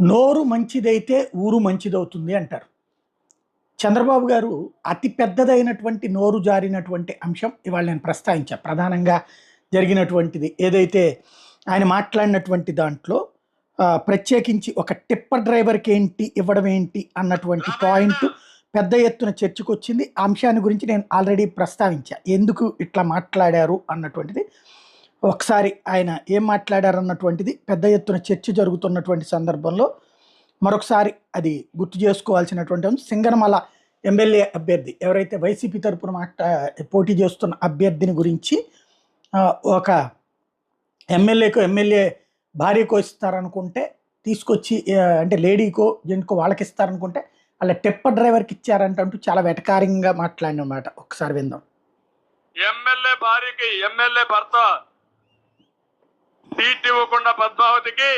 నోరు మంచిదైతే ఊరు మంచిదవుతుంది అంటారు. చంద్రబాబు గారు అతి పెద్దదైనటువంటి నోరు జారినటువంటి అంశం ఇవాళ నేను ప్రస్తావించా. ప్రధానంగా జరిగినటువంటిది ఏదైతే ఆయన మాట్లాడినటువంటి దాంట్లో ప్రత్యేకించి ఒక టిప్పర్ డ్రైవర్కి ఏంటి ఇవ్వడం ఏంటి అన్నటువంటి పాయింట్ పెద్ద ఎత్తున చర్చకు వచ్చింది అంశాన్ని గురించి నేను ఆల్రెడీ ప్రస్తావించా. ఎందుకు ఇట్లా మాట్లాడారు అన్నటువంటిది ఒకసారి ఆయన ఏం మాట్లాడారు అన్నటువంటిది పెద్ద ఎత్తున చర్చ జరుగుతున్నటువంటి సందర్భంలో మరొకసారి అది గుర్తు చేసుకోవాల్సినటువంటి సింగనమల ఎమ్మెల్యే అభ్యర్థి ఎవరైతే వైసీపీ తరపున మాట్లా పోటీ చేస్తున్న అభ్యర్థిని గురించి ఒక ఎమ్మెల్యేకు ఎమ్మెల్యే భార్యకో ఇస్తారనుకుంటే తీసుకొచ్చి అంటే లేడీకో జెంట్కో వాళ్ళకి ఇస్తారనుకుంటే అలా టెప్పర్ డ్రైవర్కి ఇచ్చారంట అంటూ చాలా వెటకారంగా మాట్లాడినమాట. ఒకసారి విందాం. ఎమ్మెల్యే భార్యకి ఎమ్మెల్యే భర్త అనుకోకుండా పద్మావతికి